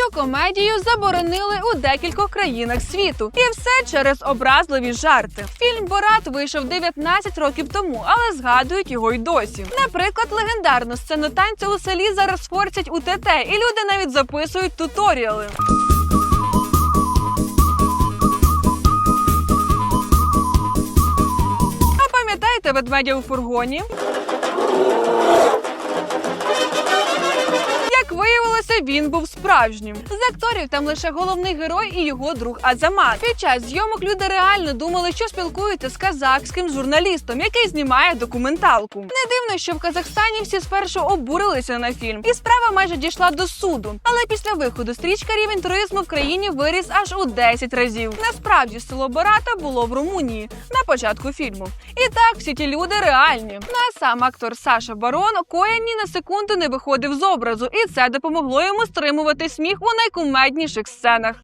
Цю комедію заборонили у декількох країнах світу, і все через образливі жарти. Фільм Борат вийшов 19 років тому, але згадують його й досі. Наприклад, легендарну сцену танцю у селі зараз форсять у ТТ, і люди навіть записують туторіали. А пам'ятаєте ведмедя у фургоні? Він був справжнім. З акторів там лише головний герой і його друг Азамат. Під час зйомок люди реально думали, що спілкуються з казахським журналістом, який знімає документалку. Не дивно, що в Казахстані всі спершу обурилися на фільм, і справа майже дійшла до суду. Але після виходу стрічка рівень туризму в країні виріс аж у 10 разів. Насправді село Барата було в Румунії на початку фільму. І так всі ті люди реальні. Ну а сам актор Саша Барон Коен ні на секунду не виходив з образу, і це допомогло йому стримувати сміх у найкумедніших сценах.